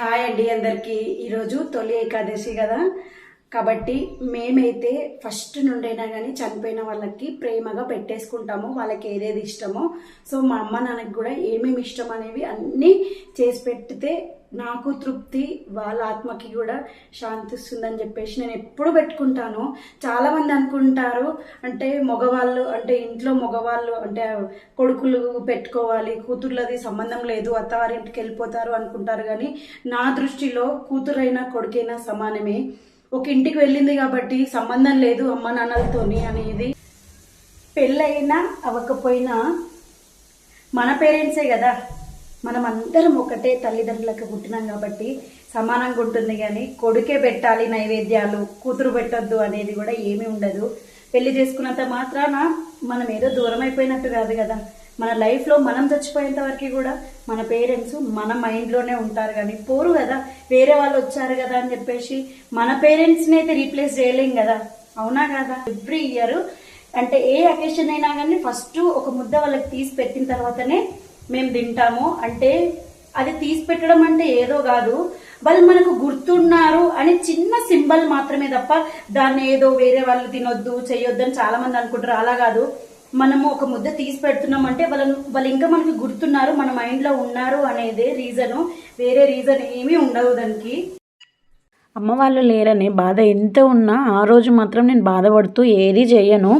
Hi అండి అందరికీ. ఈరోజు తొలి ఏకాదశి కదా. కాబట్టి మేమైతే ఫస్ట్ నుండైనా కానీ చనిపోయిన వాళ్ళకి ప్రేమగా పెట్టేసుకుంటాము వాళ్ళకి ఏదేది ఇష్టమో. సో మా అమ్మ నాన్నకి కూడా ఏమేమి ఇష్టం అనేవి అన్నీ చేసి పెట్టితే నాకు తృప్తి వాళ్ళ ఆత్మకి కూడా శాంతిస్తుందని చెప్పేసి నేను ఎప్పుడు పెట్టుకుంటాను. చాలామంది అనుకుంటారు అంటే మగవాళ్ళు అంటే ఇంట్లో మగవాళ్ళు అంటే కొడుకులు పెట్టుకోవాలి కూతుర్లది సంబంధం లేదు అత్తవారింటికి వెళ్ళిపోతారు అనుకుంటారు కానీ నా దృష్టిలో కూతురైనా కొడుకైనా సమానమే. ఒక ఇంటికి వెళ్ళింది కాబట్టి సంబంధం లేదు అమ్మ నాన్నలతోని అనేది. పెళ్ళైనా అవ్వకపోయినా మన పేరెంట్సే కదా. మనం అందరం ఒకటే తల్లిదండ్రులకు పుట్టినాం కాబట్టి సమానంగా ఉంటుంది కానీ కొడుకే పెట్టాలి నైవేద్యాలు కూతురు పెట్టద్దు అనేది కూడా ఏమీ ఉండదు. పెళ్ళి చేసుకున్నంత మాత్రాన మనం ఏదో దూరం అయిపోయినట్టు కాదు కదా. మన లైఫ్లో మనం చచ్చిపోయేంత వరకు కూడా మన పేరెంట్స్ మన మైండ్లోనే ఉంటారు కానీ పోరు కదా. వేరే వాళ్ళు వచ్చారు కదా అని చెప్పేసి మన పేరెంట్స్ని అయితే రీప్లేస్ చేయలేం కదా. అవునా కదా? ఎవ్రీ ఇయర్ అంటే ఏ అకేషన్ అయినా కానీ ఫస్ట్ ఒక ముద్ద వాళ్ళకి తీసి పెట్టిన తర్వాతనే మేము తింటాము. అంటే అది తీసి పెట్టడం అంటే ఏదో కాదు. వాళ్ళు మనకు గుర్తున్నారు అని చిన్న సింబల్ మాత్రమే తప్ప దాన్ని ఏదో వేరే వాళ్ళు తినొద్దు చేయొద్దు అని చాలా మంది అనుకుంటారు. అలా కాదు. మనము ఒక ముద్ద తీసి పెడుతున్నాం అంటే వాళ్ళను వాళ్ళు ఇంకా మనకి గుర్తున్నారు మన మైండ్లో ఉన్నారు అనేదే రీజను వేరే రీజన్ ఏమీ ఉండదు దానికి. అమ్మ వాళ్ళు లేరనే బాధ ఎంత ఉన్నా ఆ రోజు మాత్రం నేను బాధపడుతూ ఏది చేయను.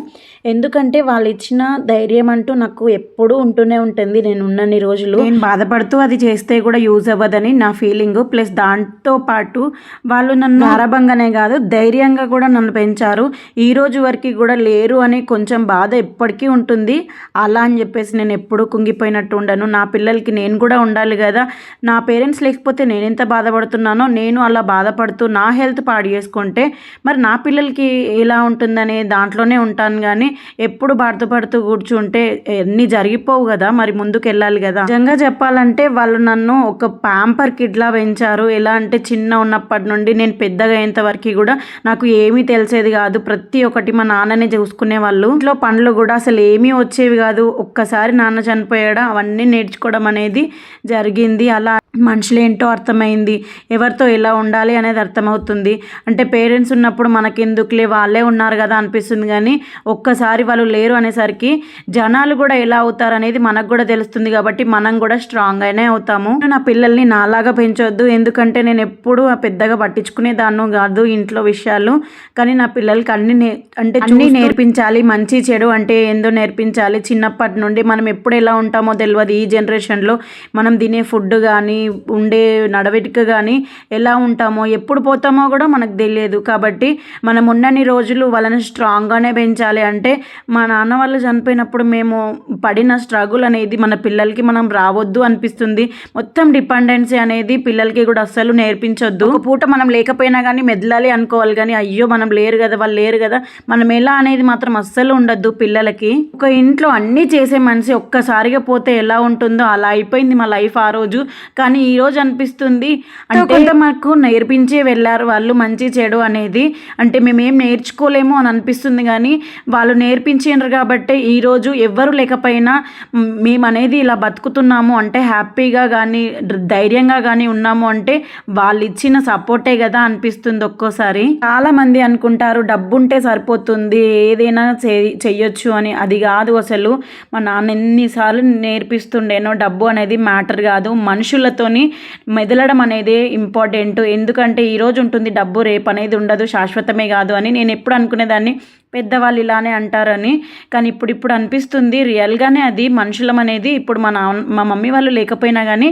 ఎందుకంటే వాళ్ళు ఇచ్చిన ధైర్యం అంటూ నాకు ఎప్పుడూ ఉంటూనే ఉంటుంది. నేను ఉన్నన్ని రోజులు నేను బాధపడుతూ అది చేస్తే కూడా యూజ్ అవ్వదని నా ఫీలింగ్ ప్లస్ దాంతో పాటు వాళ్ళు నన్ను ఆరభంగానే కాదు ధైర్యంగా కూడా నన్ను పెంచారు. ఈ రోజు వరకు కూడా లేరు అని కొంచెం బాధ ఎప్పటికీ ఉంటుంది. అలా అని చెప్పేసి నేను ఎప్పుడూ కుంగిపోయినట్టు ఉండను. నా పిల్లలకి నేను కూడా ఉండాలి కదా. నా పేరెంట్స్ లేకపోతే నేను ఎంత బాధపడుతున్నానో నేను అలా బాధపడుతూ నా హెల్త్ పాడు చేసుకుంటే మరి నా పిల్లలకి ఎలా ఉంటుందనే దాంట్లోనే ఉంటాను కానీ ఎప్పుడు బాధపడుతూ కూర్చుంటే ఎన్ని జరిగిపోవు కదా మరి ముందుకు వెళ్ళాలి కదా. నిజంగా చెప్పాలంటే వాళ్ళు నన్ను ఒక ప్యాంపర్ కిడ్లా పెంచారు. ఎలా అంటే చిన్న ఉన్నప్పటి నుండి నేను పెద్దగా అయ్యేంత వరకు కూడా నాకు ఏమీ తెలిసేది కాదు. ప్రతి ఒక్కటి మా నాన్ననే చూసుకునే వాళ్ళు. ఇంట్లో పనులు కూడా అసలు ఏమీ వచ్చేవి కాదు. ఒక్కసారి నాన్న చనిపోయాడా? అవన్నీ నేర్చుకోవడం అనేది జరిగింది. అలా మనుషులేంటో అర్థమైంది. ఎవరితో ఎలా ఉండాలి అనేది అర్థమవుతుంది. అంటే పేరెంట్స్ ఉన్నప్పుడు మనకెందుకులే వాళ్ళే ఉన్నారు కదా అనిపిస్తుంది కానీ ఒక్కసారి వాళ్ళు లేరు అనేసరికి జనాలు కూడా ఎలా అవుతారు అనేది మనకు కూడా తెలుస్తుంది కాబట్టి మనం కూడా స్ట్రాంగ్ అయినే అవుతాము. నా పిల్లల్ని నాలాగా పెంచొద్దు. ఎందుకంటే నేను ఎప్పుడు పెద్దగా పట్టించుకునే దాన్ని కాదు ఇంట్లో విషయాలు. కానీ నా పిల్లలకి అన్ని నే అంటే అన్ని నేర్పించాలి. మంచి చెడు అంటే ఏందో నేర్పించాలి. చిన్నప్పటి నుండి మనం ఎప్పుడు ఎలా ఉంటామో తెలియదు ఈ జనరేషన్లో మనం తినే ఫుడ్ కానీ ఉండే నడవడిక కానీ ఎలా ఉంటామో ఎప్పుడు పోతామో కూడా మనకు తెలియదు. కాబట్టి మనం ఉన్నన్ని రోజులు వాళ్ళని స్ట్రాంగ్గానే పెంచాలి. అంటే మా నాన్న వాళ్ళు చనిపోయినప్పుడు మేము పడిన స్ట్రగుల్ అనేది మన పిల్లలకి మనం రావద్దు అనిపిస్తుంది. మొత్తం డిపెండెన్సీ అనేది పిల్లలకి కూడా అస్సలు నేర్పించొద్దు. ఒక పూట మనం లేకపోయినా కానీ మెదలాలి అనుకోవాలి కానీ అయ్యో మనం లేరు కదా వాళ్ళు లేరు కదా. మనం ఎలా అనేది మాత్రం అస్సలు ఉండద్దు పిల్లలకి. ఒక ఇంట్లో అన్నీ చేసే మనిషి ఒక్కసారిగా పోతే ఎలా ఉంటుందో అలా అయిపోయింది మా లైఫ్ ఆ రోజు. కానీ ఈ రోజు అనిపిస్తుంది అంటే మాకు నేర్పించే వెళ్ళారు వాళ్ళు మంచి చెడు అనేది. అంటే మేమేం నేర్చుకోలేము అని అనిపిస్తుంది కానీ వాళ్ళు నేర్పించారు కాబట్టి ఈరోజు ఎవ్వరు లేకపోయినా మేము అనేది ఇలా బతుకుతున్నాము అంటే హ్యాపీగా కానీ ధైర్యంగా కానీ ఉన్నాము అంటే వాళ్ళు ఇచ్చిన సపోర్టే కదా అనిపిస్తుంది ఒక్కోసారి. చాలామంది అనుకుంటారు డబ్బు ఉంటే సరిపోతుంది ఏదైనా చే- చెయ్యొచ్చు అని. అది కాదు అసలు. మా నాన్న ఎన్నిసార్లు నేర్పిస్తుండేనో డబ్బు అనేది మ్యాటర్ కాదు. మనుషులతోని మెదలడం అనేది ఇంపార్టెంట్. ఎందుకంటే ఈ ఈరోజు ఉంటుంది డబ్బు రేపు అనేది ఉండదు శాశ్వతమే కాదు అని. నేను ఎప్పుడు అనుకునేదాన్ని పెద్దవాళ్ళు ఇలానే అంటారని. కానీ ఇప్పుడు ఇప్పుడు అనిపిస్తుంది రియల్గానే అది మనుషులం అనేది. ఇప్పుడు మా నాన్న మా మమ్మీ వాళ్ళు లేకపోయినా కానీ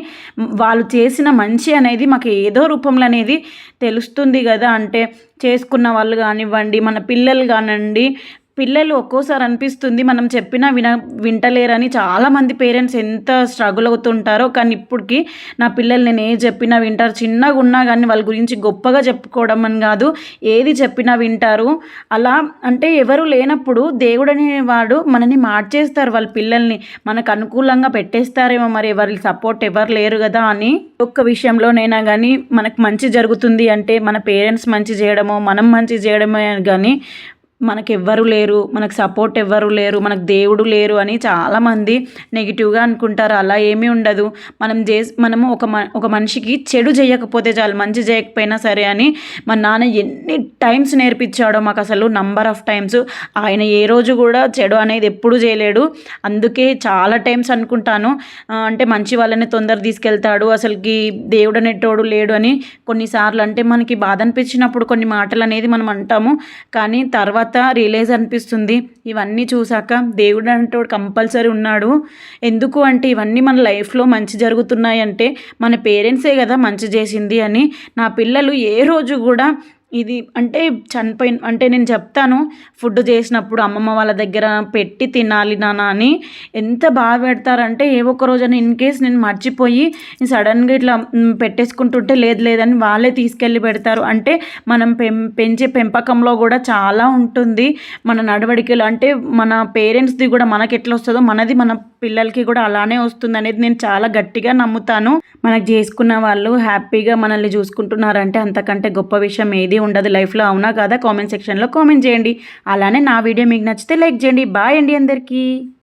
వాళ్ళు చేసిన మంచి అనేది మాకు ఏదో రూపంలో అనేది తెలుస్తుంది కదా. అంటే చేసుకున్న వాళ్ళు కానివ్వండి మన పిల్లలు కానివ్వండి పిల్లలు ఒక్కోసారి అనిపిస్తుంది మనం చెప్పినా విన వింటలేరని చాలామంది పేరెంట్స్ ఎంత స్ట్రగుల్ అవుతుంటారో కానీ ఇప్పటికి నా పిల్లలు నేను ఏ చెప్పినా వింటారు. చిన్నగా ఉన్నా కానీ వాళ్ళ గురించి గొప్పగా చెప్పుకోవడం అని కాదు ఏది చెప్పినా వింటారు. అలా అంటే ఎవరు లేనప్పుడు దేవుడు అనేవాడు మనని మార్చేస్తారు వాళ్ళ పిల్లల్ని. మనకు అనుకూలంగా పెట్టేస్తారేమో మరి ఎవరి సపోర్ట్ ఎవరు లేరు కదా అని. ఒక్క విషయంలోనైనా కానీ మనకు మంచి జరుగుతుంది అంటే మన పేరెంట్స్ మంచి చేయడమో మనం మంచి చేయడమే కానీ మనకెవ్వరు లేరు మనకు సపోర్ట్ ఎవ్వరు లేరు మనకు దేవుడు లేరు అని చాలామంది నెగిటివ్గా అనుకుంటారు. అలా ఏమీ ఉండదు. మనం చే మనము ఒక మ ఒక మనిషికి చెడు చేయకపోతే చాలు మంచి చేయకపోయినా సరే అని మా నాన్న ఎన్ని టైమ్స్ నేర్పించాడో మాకు అసలు నంబర్ ఆఫ్ టైమ్స్ ఆయన ఏ రోజు కూడా చెడు అనేది ఎప్పుడు చేయలేడు. అందుకే చాలా టైమ్స్ అనుకుంటాను. అంటే మంచి వాళ్ళని తొందర తీసుకెళ్తాడు అసలుకి దేవుడు అనేటోడు లేడు అని కొన్నిసార్లు అంటే మనకి బాధ అనిపించినప్పుడు కొన్ని మాటలు అనేది మనం అంటాము. కానీ తర్వాత రిలీజ్ అనిపిస్తుంది. ఇవన్నీ చూశాక దేవుడు అంటే కంపల్సరీ ఉన్నాడు. ఎందుకు అంటే ఇవన్నీ మన లైఫ్లో మంచి జరుగుతున్నాయి అంటే మన పేరెంట్సే కదా మంచి చేసింది అని. నా పిల్లలు ఏ రోజు కూడా ఇది అంటే చనిపోయిన అంటే నేను చెప్తాను ఫుడ్ చేసినప్పుడు అమ్మమ్మ వాళ్ళ దగ్గర పెట్టి తినాలి నాన్న అని ఎంత బాగా పెడతారంటే ఏ ఒక్క రోజున ఇన్ కేస్ నేను మర్చిపోయి సడన్గా ఇట్లా పెట్టేసుకుంటుంటే లేదు లేదని వాళ్ళే తీసుకెళ్ళి పెడతారు. అంటే మనం పెం పెంచే పెంపకంలో కూడా చాలా ఉంటుంది మన నడవడికలు. అంటే మన పేరెంట్స్ది కూడా మనకి ఎట్లా వస్తుందో మనది మన పిల్లలకి కూడా అలానే వస్తుంది అనేది నేను చాలా గట్టిగా నమ్ముతాను. మనకు చేసుకున్న వాళ్ళు హ్యాపీగా మనల్ని చూసుకుంటున్నారంటే అంతకంటే గొప్ప విషయం ఏది ఏది ఉండదు లైఫ్లో అవునా కాదా? కామెంట్ సెక్షన్లో కామెంట్ చేయండి. అలానే నా వీడియో మీకు నచ్చితే లైక్ చేయండి. బాయ్ అండి అందరికీ.